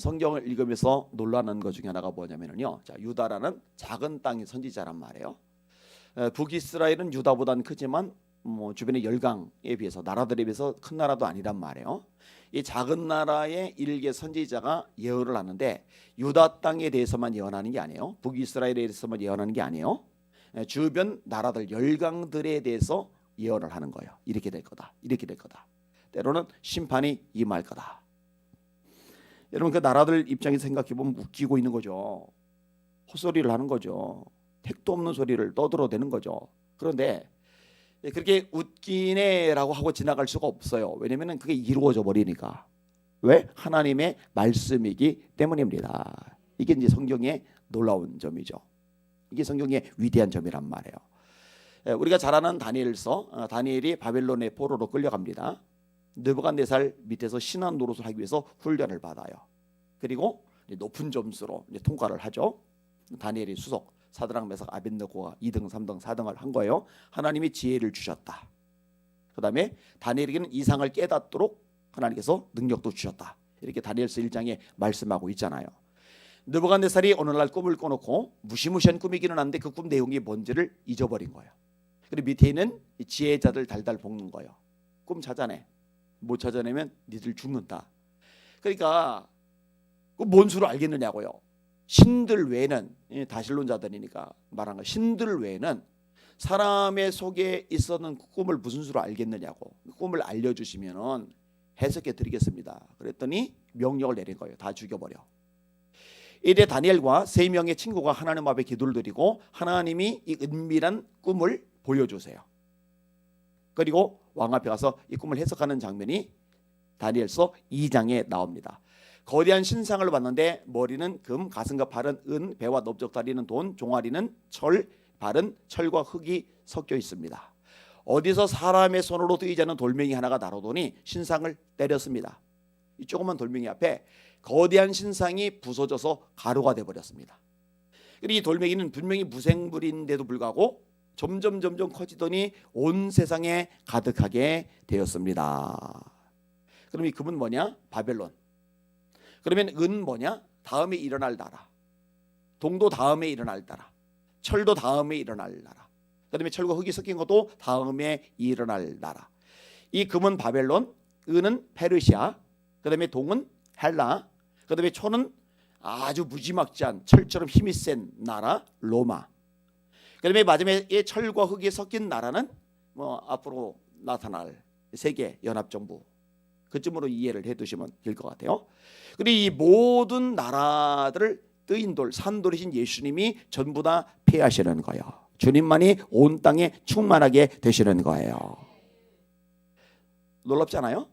성경을 읽으면서 놀라는 것 중에 하나가 뭐냐면요. 자, 유다라는 작은 땅의 선지자란 말이에요. 에, 북이스라엘은 유다보다는 크지만 뭐 주변의 열강에 비해서 나라들에 비해서 큰 나라도 아니란 말이에요. 이 작은 나라의 일개 선지자가 예언을 하는데 유다 땅에 대해서만 예언하는 게 아니에요. 북이스라엘에 대해서만 예언하는 게 아니에요. 에, 주변 나라들 열강들에 대해서 예언을 하는 거예요. 이렇게 될 거다. 이렇게 될 거다. 때로는 심판이 임할 거다. 여러분 그 나라들 입장에서 생각해 보면 웃기고 있는 거죠. 헛소리를 하는 거죠. 택도 없는 소리를 떠들어대는 거죠. 그런데 예, 그렇게 웃기네라고 하고 지나갈 수가 없어요. 왜냐면은 그게 이루어져 버리니까. 왜? 하나님의 말씀이기 때문입니다. 이게 이제 성경의 놀라운 점이죠. 이게 성경의 위대한 점이란 말이에요. 예, 우리가 잘 아는 다니엘서 어, 다니엘이 바벨론의 포로로 끌려갑니다. 느부갓네살 밑에서 신한 노릇을 하기 위해서 훈련을 받아요. 그리고 높은 점수로 통과를 하죠. 다니엘이 수석 사드랑 메삭 아벤느고가 2등, 3등, 4등을 한 거예요. 하나님이 지혜를 주셨다. 그다음에 다니엘에게는 이상을 깨닫도록 하나님께서 능력도 주셨다. 이렇게 다니엘서 1장에 말씀하고 있잖아요. 느부갓네살이 어느 날 꿈을 꿔놓고 무시무시한 꿈이기는 한데 그 꿈 내용이 뭔지를 잊어버린 거예요. 그리고 밑에 있는 이 지혜자들 달달 볶는 거예요. 꿈 찾아내. 못 찾아내면 니들 죽는다. 그러니까 그뭔 수를 알겠느냐고요. 신들 외에는 이 다신론자들이니까 말한 거 신들 외에는 사람의 속에 있었는 그 꿈을 무슨 수로 알겠느냐고 그 꿈을 알려주시면은 해석해 드리겠습니다. 그랬더니 명령을 내린 거예요. 다 죽여버려. 이래 다니엘과 세 명의 친구가 하나님 앞에 기도를 드리고 하나님이 이 은밀한 꿈을 보여주세요. 그리고 왕 앞에 가서 이 꿈을 해석하는 장면이 다니엘서 2장에 나옵니다. 거대한 신상을 봤는데 머리는 금, 가슴과 발은 은, 배와 넓적다리는 돈, 종아리는 철, 발은 철과 흙이 섞여 있습니다. 어디서 사람의 손으로 뜨이지 않는 돌멩이 하나가 날아오더니 신상을 때렸습니다. 이 조그만 돌멩이 앞에 거대한 신상이 부서져서 가루가 돼 버렸습니다. 그리고 이 돌멩이는 분명히 무생물인데도 불구하고 점점 점점 커지더니 온 세상에 가득하게 되었습니다. 그럼 이 금은 뭐냐? 바벨론. 그러면 은 뭐냐? 다음에 일어날 나라. 동도 다음에 일어날 나라. 철도 다음에 일어날 나라. 그다음에 철과 흙이 섞인 것도 다음에 일어날 나라. 이 금은 바벨론, 은은 페르시아, 그다음에 동은 헬라, 그다음에 초는 아주 무지막지한 철처럼 힘이 센 나라 로마. 그다음에 마지막에 철과 흙이 섞인 나라는 뭐 앞으로 나타날 세계 연합 정부 그쯤으로 이해를 해두시면 될 것 같아요. 그리고 이 모든 나라들을 뜨인 돌, 산돌이신 예수님이 전부 다 폐하시는 거예요. 주님만이 온 땅에 충만하게 되시는 거예요. 놀랍지 않아요?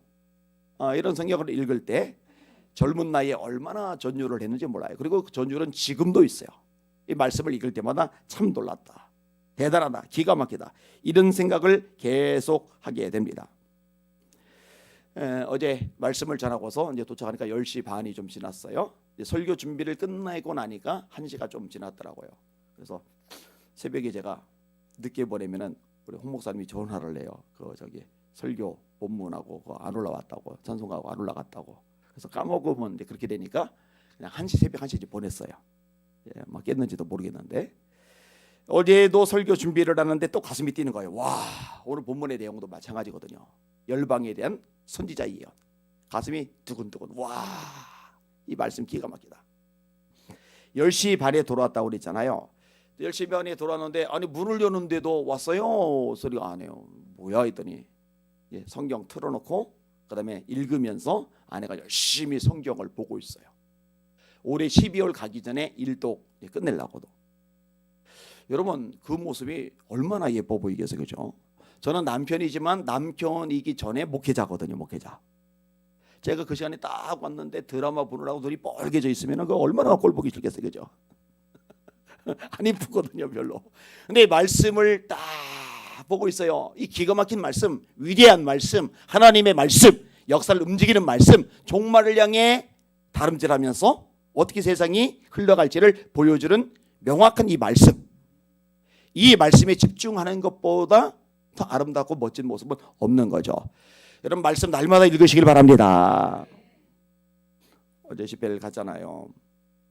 아, 이런 성경을 읽을 때 젊은 나이에 얼마나 전율을 했는지 몰라요. 그리고 그 전율은 지금도 있어요. 이 말씀을 읽을 때마다 참 놀랐다. 대단하다. 기가 막히다. 이런 생각을 계속 하게 됩니다. 에, 어제 말씀을 전하고서 이제 도착하니까 10시 반이 좀 지났어요. 이제 설교 준비를 끝내고 나니까 1시가 좀 지났더라고요. 그래서 새벽에 제가 늦게 보내면은 우리 홍 목사님이 전화를 내요. 그 저기 설교 본문하고 안 올라왔다고 찬송하고 안 올라갔다고. 그래서 까먹으면 이제 그렇게 되니까 그냥 1시 새벽 1시에 보냈어요. 예, 뭐 깼는지도 모르겠는데 어제도 설교 준비를 하는데 또 가슴이 뛰는 거예요. 와 오늘 본문의 내용도 마찬가지거든요. 열방에 대한 선지자 예언. 가슴이 두근두근. 와 이 말씀 기가 막히다. 10시 반에 돌아왔다고 그랬잖아요. 10시 반에 돌아왔는데 아니 문을 여는데도 왔어요. 소리가 안 해요. 뭐야 했더니 예, 성경 틀어놓고 그다음에 읽으면서 아내가 열심히 성경을 보고 있어요. 올해 12월 가기 전에 일독 끝내려고도. 여러분 그 모습이 얼마나 예뻐 보이겠어요, 그죠? 저는 남편이지만 남편이기 전에 목회자거든요, 목회자. 제가 그 시간에 딱 왔는데 드라마 보느라고 눈이 뻘개져 있으면 그 얼마나 꼴 보기 싫겠어요, 그죠? 안 이쁘거든요, 별로. 근데 말씀을 딱 보고 있어요. 이 기가 막힌 말씀, 위대한 말씀, 하나님의 말씀, 역사를 움직이는 말씀, 종말을 향해 다름질하면서 어떻게 세상이 흘러갈지를 보여주는 명확한 이 말씀. 이 말씀에 집중하는 것보다 더 아름답고 멋진 모습은 없는 거죠. 여러분 말씀 날마다 읽으시길 바랍니다. 어제 집회를 갔잖아요.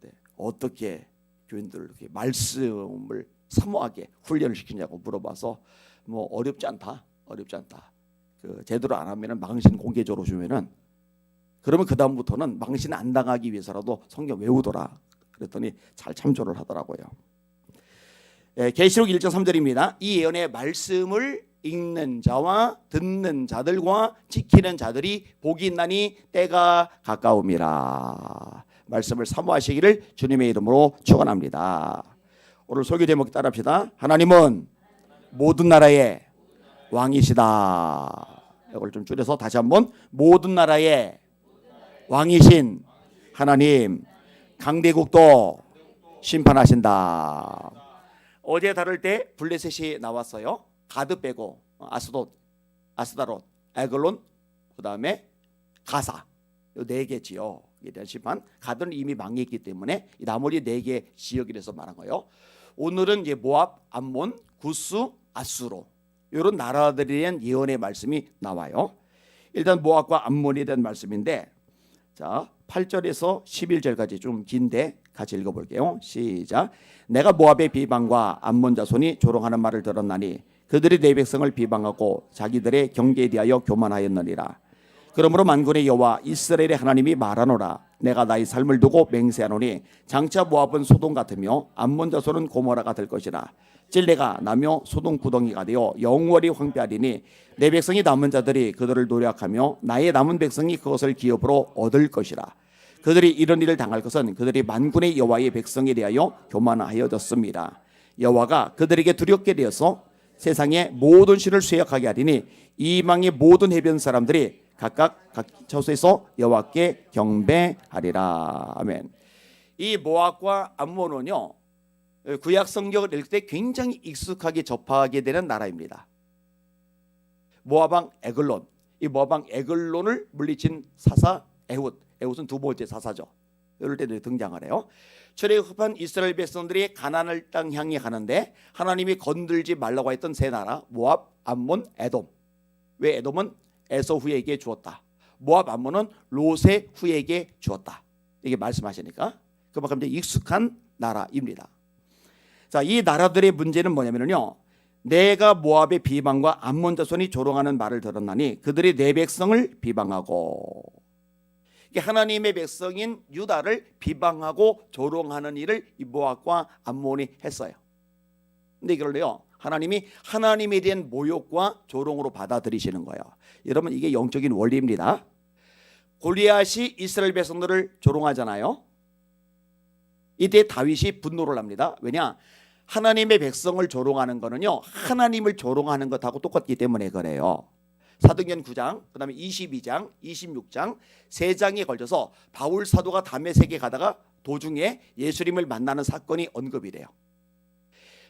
네. 어떻게 교인들 이렇게 말씀을 사모하게 훈련을 시키냐고 물어봐서 뭐 어렵지 않다, 어렵지 않다. 그 제대로 안 하면은 망신 공개적으로 주면은 그러면 그 다음부터는 망신 안 당하기 위해서라도 성경 외우더라. 그랬더니 잘 참조를 하더라고요. 예, 계시록 1장 3절입니다. 이 예언의 말씀을 읽는 자와 듣는 자들과 지키는 자들이 복이 있나니 때가 가까움이라. 말씀을 사모하시기를 주님의 이름으로 축원합니다. 오늘 설교 제목 따라합시다. 하나님은 모든 나라의 왕이시다. 이걸 좀 줄여서 다시 한번 모든 나라의 왕이신 하나님 강대국도 심판하신다. 어제 다룰 때 블레셋이 나왔어요. 가드 빼고 아스돗, 아스다롯, 에글론, 그 다음에 가사 요네 개 대한 심판. 가드는 이미 망했기 때문에 이 나머지 네 개 지역이라서 말한 거예요. 오늘은 이제 모압, 암몬, 구스, 아수로 이런 나라들에 대한 예언의 말씀이 나와요. 일단 모압과 암몬에 대한 말씀인데 자 8절에서 11절까지 좀 긴데 같이 읽어 볼게요. 시작. 내가 모압의 비방과 암몬 자손이 조롱하는 말을 들었나니 그들이 내 백성을 비방하고 자기들의 경계에 대하여 교만하였느니라. 그러므로 만군의 여호와 이스라엘의 하나님이 말하노라. 내가 나의 삶을 두고 맹세하노니 장차 모압은 소돔 같으며 암몬 자손은 고모라가 될 것이라. 찔레가 나며 소돔 구덩이가 되어 영원히 황폐하리니 내 백성이 남은 자들이 그들을 노력하며 나의 남은 백성이 그것을 기업으로 얻을 것이라. 그들이 이런 일을 당할 것은 그들이 만군의 여호와의 백성에 대하여 교만하여졌습니다. 여호와가 그들에게 두렵게 되어서 세상의 모든 신을 수역하게 하리니 이망의 모든 해변 사람들이 각각 각 처소에서 여호와께 경배하리라. 아멘. 이 모압과 암몬은요. 구약 성경을 읽을 때 굉장히 익숙하게 접하게 되는 나라입니다. 모압 왕 에글론. 이 모압 왕 에글론을 물리친 사사 에훗. 에훗은 두 번째 사사죠. 이럴 때도 등장을 해요. 출애굽한 이스라엘 백성들이 가나안을 땅 향해 가는데 하나님이 건들지 말라고 했던 세 나라 모압, 암몬, 에돔. 왜 에돔은 에서 후에게 주었다. 모압 암몬은 롯의 후에게 주었다. 이게 말씀하시니까 그만큼 이제 익숙한 나라입니다. 자, 이 나라들의 문제는 뭐냐면요. 내가 모압의 비방과 암몬 자손이 조롱하는 말을 들었나니 그들이 내 백성을 비방하고 하나님의 백성인 유다를 비방하고 조롱하는 일을 이 모압과 암몬이 했어요. 근데 이걸로요. 하나님이 하나님에 대한 모욕과 조롱으로 받아들이시는 거예요. 여러분 이게 영적인 원리입니다. 골리앗이 이스라엘 백성들을 조롱하잖아요. 이때 다윗이 분노를 합니다. 왜냐? 하나님의 백성을 조롱하는 거는요. 하나님을 조롱하는 것하고 똑같기 때문에 그래요. 사도행전 9장, 그다음에 22장, 26장 세 장에 걸쳐서 바울 사도가 담에색에 가다가 도중에 예수님을 만나는 사건이 언급이 돼요.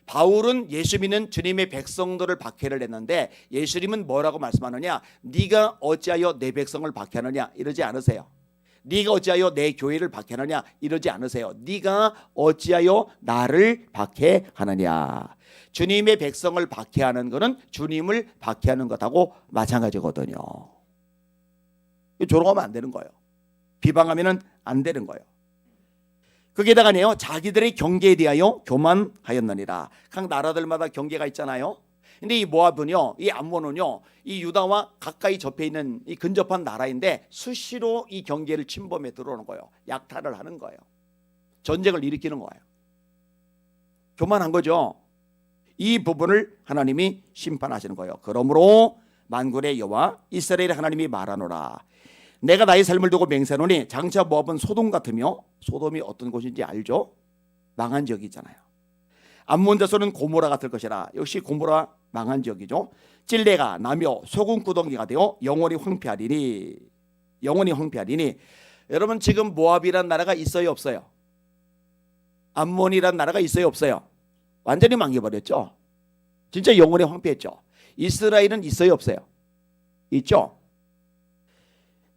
바울은 예수 믿는 주님의 백성들을 박해를 했는데 예수님은 뭐라고 말씀하느냐? 네가 어찌하여 내 백성을 박해하느냐? 이러지 않으세요. 네가 어찌하여 내 교회를 박해하느냐? 이러지 않으세요. 네가 어찌하여 나를 박해하느냐? 주님의 백성을 박해하는 것은 주님을 박해하는 것하고 마찬가지거든요. 조롱하면 안 되는 거예요. 비방하면은 안 되는 거예요. 거기에다가네요 자기들의 경계에 대하여 교만하였느니라. 각 나라들마다 경계가 있잖아요. 근데 이 모압은요, 이 암몬은요, 이 유다와 가까이 접해 있는 이 근접한 나라인데 수시로 이 경계를 침범해 들어오는 거예요. 약탈을 하는 거예요. 전쟁을 일으키는 거예요. 교만한 거죠. 이 부분을 하나님이 심판하시는 거예요. 그러므로 만군의 여호와 이스라엘의 하나님이 말하노라. 내가 나의 삶을 두고 맹세하노니 장차 모압은 소돔 같으며 소돔이 어떤 곳인지 알죠? 망한 지역이잖아요. 암몬 자손은 고모라 같을 것이라. 역시 고모라 망한 지역이죠. 찔레가 나며 소금 구덩이가 되어 영원히 황폐하리니 영원히 황폐하리니 여러분 지금 모압이란 나라가 있어요 없어요? 암몬이란 나라가 있어요 없어요? 완전히 망해버렸죠. 진짜 영원히 황폐했죠. 이스라엘은 있어요 없어요? 있죠.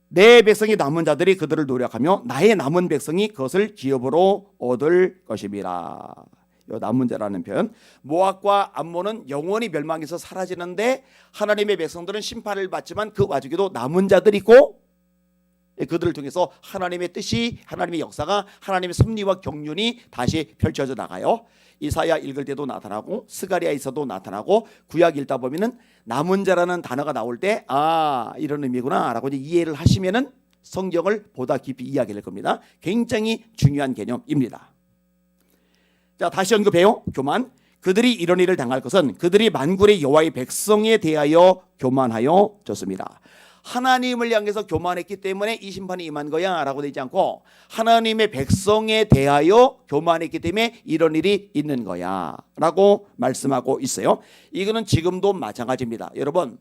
내 백성이 남은 자들이 그들을 노력하며 나의 남은 백성이 그것을 기업으로 얻을 것입니다. 요 남은 자라는 표현. 모압과 암몬은 영원히 멸망해서 사라지는데 하나님의 백성들은 심판을 받지만 그 와중에도 남은 자들이 있고 예, 그들을 통해서 하나님의 뜻이 하나님의 역사가 하나님의 섭리와 경륜이 다시 펼쳐져 나가요. 이사야 읽을 때도 나타나고 스가리아에서도 나타나고 구약 읽다 보면은 남은 자라는 단어가 나올 때 아 이런 의미구나라고 이해를 하시면은 성경을 보다 깊이 될 겁니다. 굉장히 중요한 개념입니다. 자 다시 언급해요. 교만. 그들이 이런 일을 당할 것은 그들이 만군의 여호와의 백성에 대하여 교만하여 졌습니다. 하나님을 향해서 교만했기 때문에 이 심판이 임한 거야 라고 되지 않고 하나님의 백성에 대하여 교만했기 때문에 이런 일이 있는 거야 라고 말씀하고 있어요. 이거는 지금도 마찬가지입니다. 여러분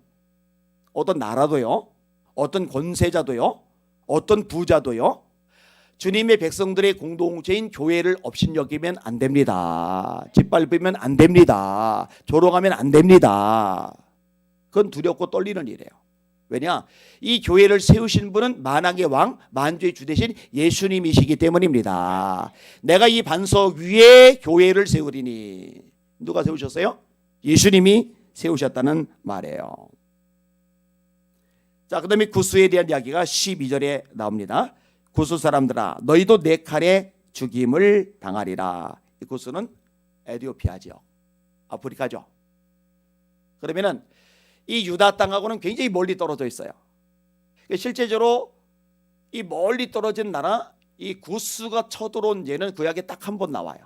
어떤 나라도요, 어떤 권세자도요, 어떤 부자도요. 주님의 백성들의 공동체인 교회를 업신여기면 안 됩니다. 짓밟으면 안 됩니다. 조롱하면 안 됩니다. 그건 두렵고 떨리는 일이에요. 왜냐? 이 교회를 세우신 분은 만왕의 왕, 만주의 주 대신 예수님이시기 때문입니다. 내가 이 반석 위에 교회를 세우리니 누가 세우셨어요? 예수님이 세우셨다는 말이에요. 자, 그다음에 구수에 대한 이야기가 12절에 나옵니다. 구수 사람들아, 너희도 내 칼에 죽임을 당하리라. 이 구수는 에디오피아 지역, 아프리카죠. 그러면은 이 유다 땅하고는 굉장히 멀리 떨어져 있어요. 실제적으로 이 멀리 떨어진 나라 이 구스가 쳐들어온 예는 구약에 딱 한 번 나와요.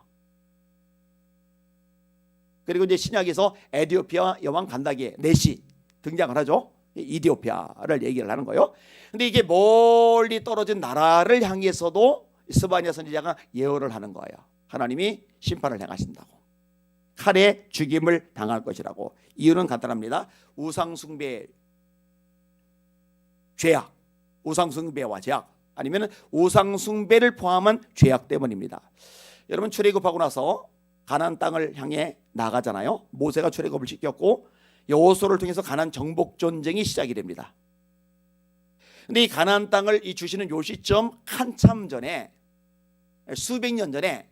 그리고 이제 신약에서 에디오피아 여왕 간다기에 넷이 등장을 하죠. 이디오피아를 얘기를 하는 거예요. 근데 이게 멀리 떨어진 나라를 향해서도 스바냐 선지자가 예언을 하는 거예요. 하나님이 심판을 행하신다고. 칼에 죽임을 당할 것이라고. 이유는 간단합니다. 우상숭배 죄악, 우상숭배와 죄악 아니면 우상숭배를 포함한 죄악 때문입니다. 여러분 출애굽하고 나서 가나안 땅을 향해 나가잖아요. 모세가 출애굽을 시켰고 여호수아를 통해서 가나안 정복 전쟁이 시작이 됩니다. 근데 이 가나안 땅을 이 주시는 요 시점 한참 전에 수백 년 전에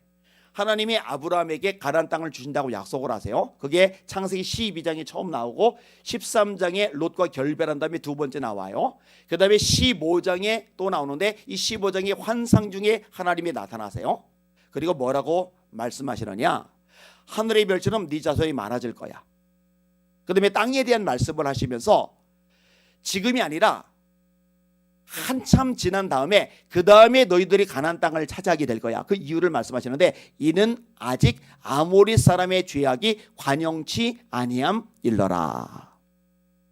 하나님이 아브라함에게 가나안 땅을 주신다고 약속을 하세요. 그게 창세기 12장에 처음 나오고 13장에 롯과 결별한 다음에 두 번째 나와요. 그 다음에 15장에 또 나오는데 이 15장의 환상 중에 하나님이 나타나세요. 그리고 뭐라고 말씀하시느냐? 하늘의 별처럼 네 자손이 많아질 거야. 그 다음에 땅에 대한 말씀을 하시면서 지금이 아니라 한참 지난 다음에 그 다음에 너희들이 가난 땅을 차지하게 될 거야. 그 이유를 말씀하시는데 이는 아직 아모리 사람의 죄악이 관영치 아니함 일러라.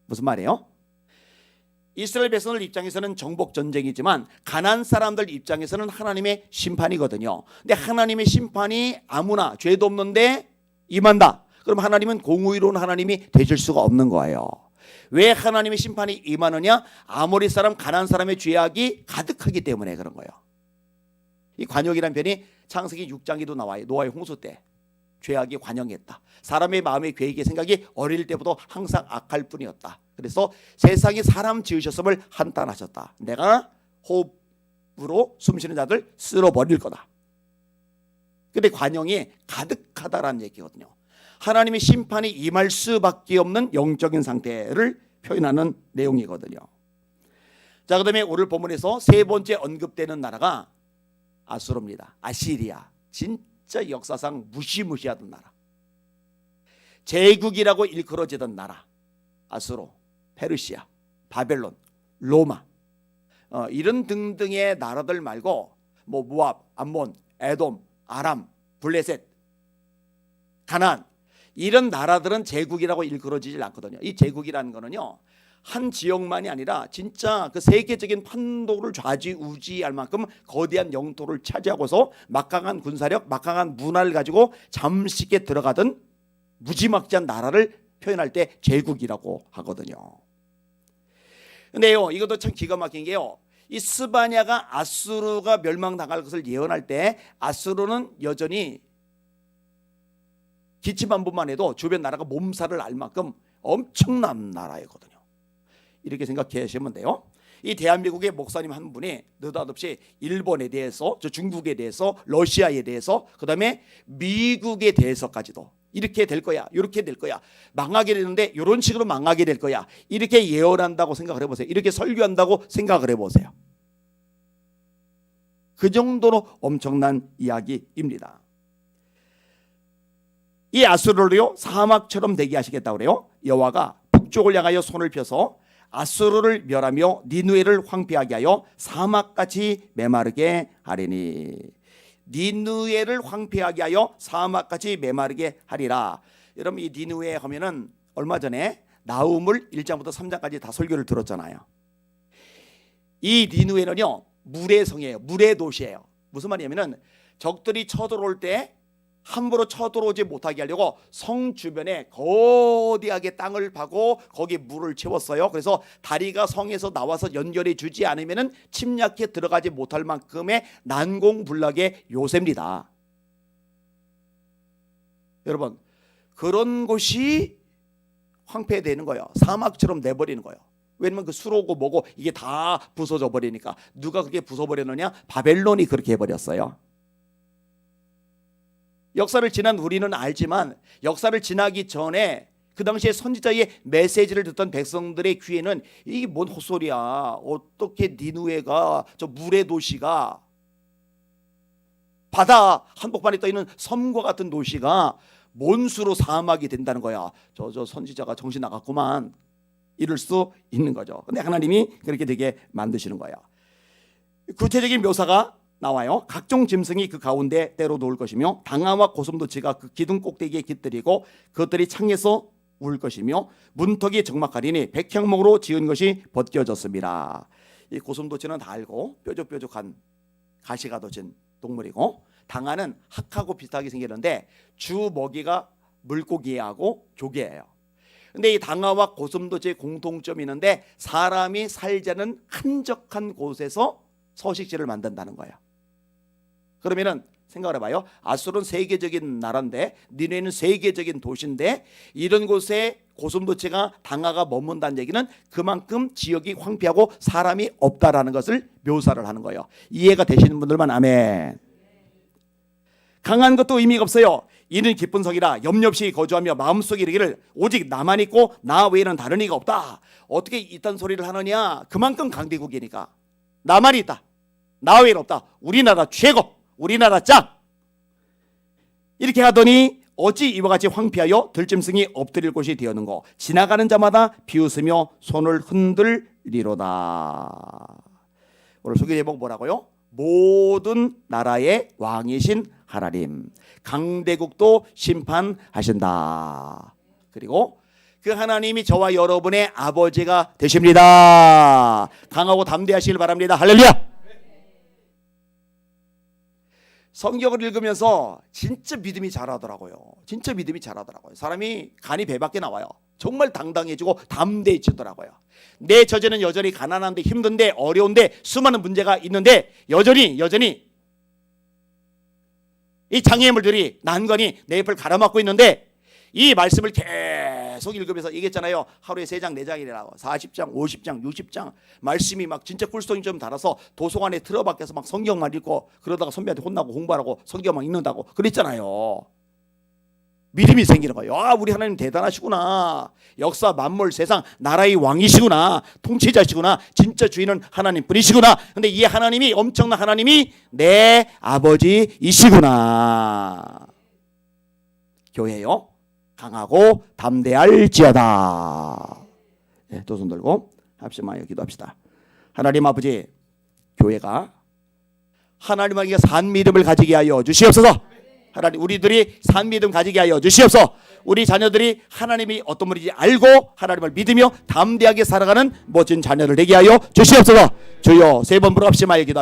무슨 말이에요? 이스라엘 백성들 입장에서는 정복 전쟁이지만 가난 사람들 입장에서는 하나님의 심판이거든요. 근데 하나님의 심판이 아무나 죄도 없는데 임한다. 그럼 하나님은 공의로운 하나님이 되실 수가 없는 거예요. 왜 하나님의 심판이 임하느냐? 아모리 사람 가난 사람의 죄악이 가득하기 때문에 그런 거예요. 이 관역이란 편이 창세기 6장에도 나와요. 노아의 홍수 때 죄악이 관영했다. 사람의 마음의 계획의 생각이 어릴 때부터 항상 악할 뿐이었다. 그래서 세상이 사람 지으셨음을 한탄하셨다. 내가 호흡으로 숨쉬는 자들 쓸어버릴 거다. 근데 관영이 가득하다라는 얘기거든요. 하나님의 심판이 임할 수밖에 없는 영적인 상태를 표현하는 내용이거든요. 자, 그다음에 오늘 본문에서 세 번째 언급되는 나라가 아수르입니다. 아시리아. 진짜 역사상 무시무시하던 나라. 제국이라고 일컬어지던 나라. 아수르, 페르시아, 바벨론, 로마. 어, 이런 등등의 나라들 말고 뭐 모압, 암몬, 에돔, 아람, 블레셋, 가나안 이런 나라들은 제국이라고 일컬어지질 않거든요. 이 제국이라는 거는요. 한 지역만이 아니라 진짜 그 세계적인 판도를 좌지우지할 만큼 거대한 영토를 차지하고서 막강한 군사력, 막강한 문화를 가지고 잠식에 들어가던 무지막지한 나라를 표현할 때 제국이라고 하거든요. 근데요, 이것도 참 기가 막힌 게요. 이 스바냐가 아수르가 멸망당할 것을 예언할 때 아수르는 여전히 기침한 분만 해도 주변 나라가 몸살을 알 만큼 엄청난 나라이거든요. 이렇게 생각하시면 돼요. 이 대한민국의 목사님 한 분이 느닷없이 일본에 대해서, 저 중국에 대해서, 러시아에 대해서, 그 다음에 미국에 대해서까지도 이렇게 될 거야, 이렇게 될 거야, 망하게 되는데 이런 식으로 망하게 될 거야, 이렇게 예언한다고 생각을 해보세요. 이렇게 설교한다고 생각을 해보세요. 그 정도로 엄청난 이야기입니다. 이 아수르를요 사막처럼 되게 하시겠다 그래요. 여호와가 북쪽을 향하여 손을 펴서 아수르를 멸하며 니누에를 황폐하게 하여 사막같이 메마르게 하리니 니누에를 황폐하게 하여 사막같이 메마르게 하리라. 여러분 이 니누에 하면은 얼마 전에 나움을 1장부터 3장까지 다 설교를 들었잖아요. 이 니누에는요 물의 성이에요. 물의 도시예요. 무슨 말이냐면은 적들이 쳐들어올 때 함부로 쳐들어오지 못하게 하려고 성 주변에 거대하게 땅을 파고 거기 물을 채웠어요. 그래서 다리가 성에서 나와서 연결해 주지 않으면은 침략해 들어가지 못할 만큼의 난공불락의 요새입니다. 여러분 그런 곳이 황폐되는 거예요. 사막처럼 내버리는 거예요. 왜냐면 그 수로고 뭐고 이게 다 부서져 버리니까 누가 그렇게 부숴 버렸느냐? 바벨론이 그렇게 해 버렸어요. 역사를 지난 우리는 알지만 역사를 지나기 전에 그 당시에 선지자의 메시지를 듣던 백성들의 귀에는 이게 뭔 헛소리야. 어떻게 니누에가 저 물의 도시가 바다 한복판에 떠 있는 섬과 같은 도시가 몬수로 사막이 된다는 거야. 저 저 선지자가 정신 나갔구만. 이럴 수 있는 거죠. 근데 하나님이 그렇게 되게 만드시는 거야. 구체적인 묘사가 나와요. 각종 짐승이 그 가운데 때로 놓을 것이며 당아와 고슴도치가 그 기둥 꼭대기에 깃들이고 그것들이 창에서 울 것이며 문턱이 적막하리니 백향목으로 지은 것이 벗겨졌습니다. 이 고슴도치는 다 알고 뾰족뾰족한 가시가 돋친 동물이고 당아는 학하고 비슷하게 생겼는데 주 먹이가 물고기하고 조개예요. 근데 이 당아와 고슴도치의 공통점이 있는데 사람이 살자는 한적한 곳에서 서식지를 만든다는 거예요. 그러면은 생각을 해봐요. 아수르는 세계적인 나라인데 니네는 세계적인 도시인데 이런 곳에 고슴도치가 당하가 머문다는 얘기는 그만큼 지역이 황폐하고 사람이 없다라는 것을 묘사를 하는 거예요. 이해가 되시는 분들만 아멘. 강한 것도 의미가 없어요. 이는 기쁜 성이라 염려 없이 거주하며 마음속에 이르기를 오직 나만 있고 나 외에는 다른 이가 없다. 어떻게 이딴 소리를 하느냐? 그만큼 강대국이니까 나만 있다. 나 외에는 없다. 우리나라 최고. 우리나라 짱. 이렇게 하더니 어찌 이와 같이 황폐하여 들짐승이 엎드릴 곳이 되었는고 지나가는 자마다 비웃으며 손을 흔들리로다. 오늘 소개 제목 뭐라고요? 모든 나라의 왕이신 하나님 강대국도 심판하신다. 그리고 그 하나님이 저와 여러분의 아버지가 되십니다. 강하고 담대하시길 바랍니다. 할렐루야. 성경을 읽으면서 진짜 믿음이 자라더라고요. 진짜 믿음이 자라더라고요. 사람이 간이 배밖에 나와요. 정말 당당해지고 담대해지더라고요. 내 처제는 여전히 가난한데 힘든데 어려운데 수많은 문제가 있는데 여전히 여전히 이 장애물들이 난관이 내 옆을 가로막고 있는데 이 말씀을 계속 읽으면서 얘기했잖아요. 하루에 세 장, 네 장이라고. 40장, 50장, 60장. 말씀이 막 진짜 꿀송이 좀 달아서 도서관에 틀어박혀서 막 성경만 읽고 그러다가 선배한테 혼나고 공부하라고 성경만 읽는다고 그랬잖아요. 믿음이 생기는 거예요. 아, 우리 하나님 대단하시구나. 역사 만물 세상 나라의 왕이시구나. 통치자시구나. 진짜 주인은 하나님 뿐이시구나. 근데 이 하나님이 엄청난 하나님이 내 아버지이시구나. 교회요. 강하고 담대할지어다. 네, 두손 들고 합심하여 기도합시다. 하나님 아버지, 교회가 하나님에게 산 믿음을 가지게 하여 주시옵소서. 하나님 우리들이 산 믿음 가지게 하여 주시옵소서. 우리 자녀들이 하나님이 어떤 분인지 알고 하나님을 믿으며 담대하게 살아가는 멋진 자녀를 되게 하여 주시옵소서. 주여 세 번 부르합심하여 기도합시다.